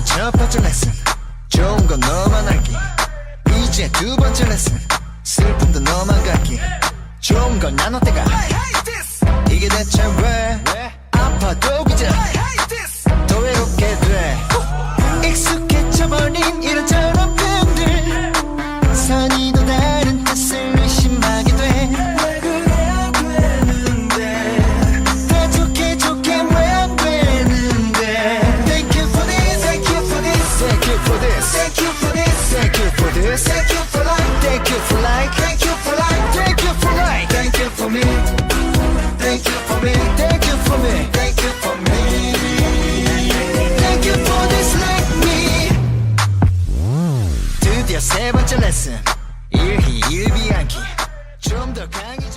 이건 첫 번째 레슨. 좋은 건 너만 알기. 이제 두 번째 레슨. 슬픔도 너만 갖기. 좋은 건 나눠 때가? 이게 대체 왜? 아파도 그저 더 외롭게 돼. 익숙해져버린 이런 저런 표현들. 선의 드디어 세 번째 레슨. 일희일비안기. 좀 더 강해.